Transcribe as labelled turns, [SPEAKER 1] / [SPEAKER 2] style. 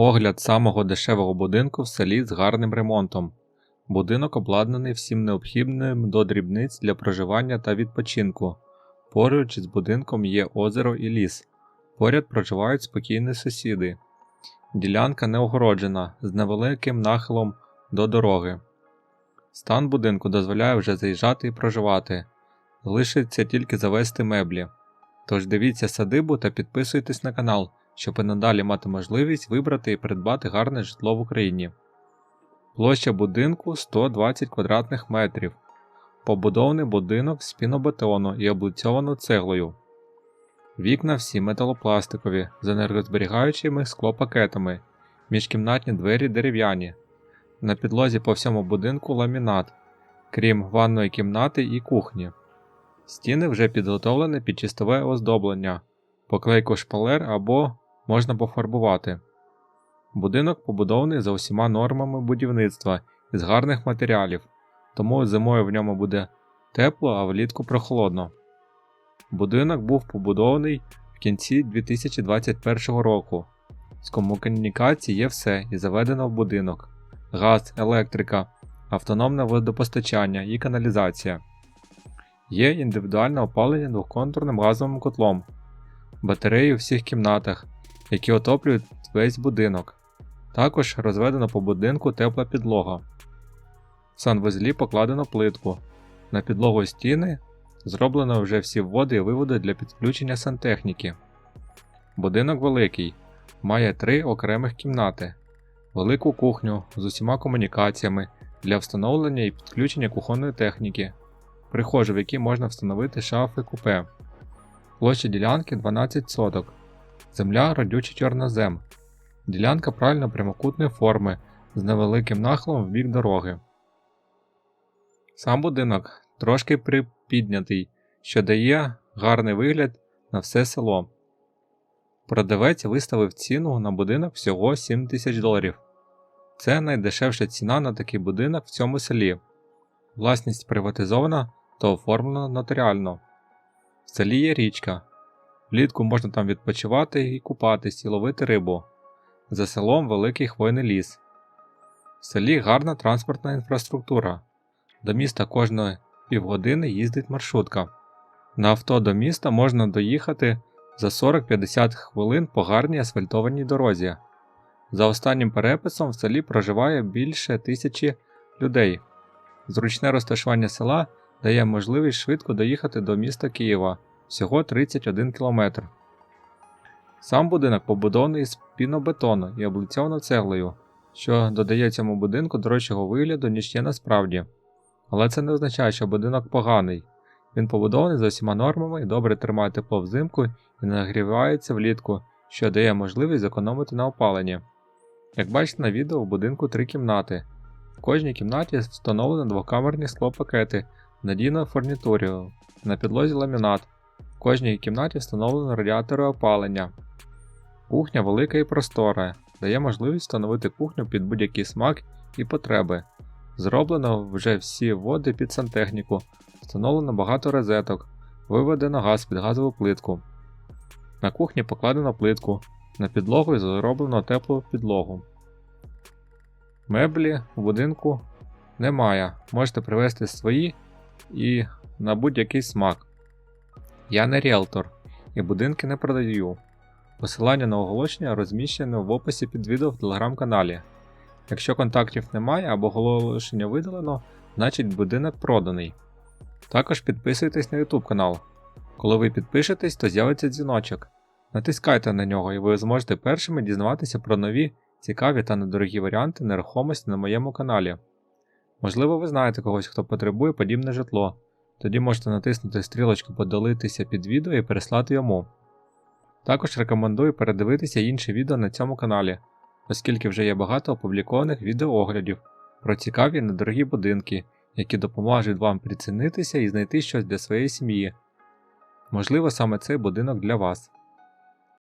[SPEAKER 1] Огляд самого дешевого будинку в селі з гарним ремонтом. Будинок обладнаний всім необхідним до дрібниць для проживання та відпочинку. Поруч з будинком є озеро і ліс. Поряд проживають спокійні сусіди. Ділянка не огороджена з невеликим нахилом до дороги. Стан будинку дозволяє вже заїжджати і проживати. Залишиться тільки завести меблі. Тож дивіться садибу та підписуйтесь на канал, щоб і надалі мати можливість вибрати і придбати гарне житло в Україні. Площа будинку 120 квадратних метрів. Побудований будинок з пінобетону і облицьовано цеглою. Вікна всі металопластикові з енергозберігаючими склопакетами, міжкімнатні двері дерев'яні. На підлозі по всьому будинку ламінат, крім ванної кімнати і кухні. Стіни вже підготовлені під чистове оздоблення, поклейку шпалер або можна пофарбувати. Будинок побудований за усіма нормами будівництва із гарних матеріалів, тому зимою в ньому буде тепло, а влітку прохолодно. Будинок був побудований в кінці 2021 року. З комунікацій є все і заведено в будинок: газ, електрика, автономне водопостачання і каналізація. Є індивідуальне опалення двохконтурним газовим котлом, батареї у всіх кімнатах, які отоплюють весь будинок. Також розведено по будинку тепла підлога. В санвузлі покладено плитку. На підлогу стіни зроблено вже всі вводи і виводи для підключення сантехніки. Будинок великий, має три окремих кімнати, велику кухню з усіма комунікаціями для встановлення і підключення кухонної техніки, прихожу, в якій можна встановити шафи купе. Площа ділянки 12 соток. Земля родючий чорнозем. Ділянка правильно прямокутної форми з невеликим нахилом в бік дороги. Сам будинок трошки припіднятий, що дає гарний вигляд на все село. Продавець виставив ціну на будинок всього 7 тисяч доларів. Це найдешевша ціна на такий будинок в цьому селі. Власність приватизована та оформлена нотаріально. В селі є річка. Влітку можна там відпочивати і купатись і ловити рибу. За селом великий хвойний ліс. В селі гарна транспортна інфраструктура. До міста кожної півгодини їздить маршрутка. На авто до міста можна доїхати за 40-50 хвилин по гарній асфальтованій дорозі. За останнім переписом в селі проживає більше тисячі людей. Зручне розташування села дає можливість швидко доїхати до міста Києва всього 31 км. Сам будинок побудований з пінобетону і облицьовано цеглою, що додає цьому будинку дорожчого вигляду, ніж є насправді. Але це не означає, що будинок поганий. Він побудований за усіма нормами і добре тримає тепло взимку і нагрівається влітку, що дає можливість зекономити на опаленні. Як бачите на відео, в будинку три кімнати. В кожній кімнаті встановлено двокамерні склопакети надійною фурнітурою, на підлозі ламінат. В кожній кімнаті встановлено радіатори опалення. Кухня велика і простора, дає можливість встановити кухню під будь-який смак і потреби. Зроблено вже всі води під сантехніку, встановлено багато розеток, виведено газ під газову плитку. На кухні покладено плитку, на підлогу зроблено теплу підлогу. Меблі в будинку немає, можете привезти свої і на будь-який смак. Я не ріелтор і будинки не продаю. Посилання на оголошення розміщено в описі під відео в телеграм-каналі. Якщо контактів немає або оголошення видалено, значить будинок проданий. Також підписуйтесь на YouTube канал. Коли ви підпишетесь, то з'явиться дзвіночок. Натискайте на нього і ви зможете першими дізнаватися про нові, цікаві та недорогі варіанти нерухомості на моєму каналі. Можливо, ви знаєте когось, хто потребує подібне житло. Тоді можете натиснути стрілочку подалитися під відео і переслати йому. Також рекомендую передивитися інші відео на цьому каналі, оскільки вже є багато опублікованих відеооглядів про цікаві недорогі будинки, які допоможуть вам прицінитися і знайти щось для своєї сім'ї. Можливо, саме цей будинок для вас.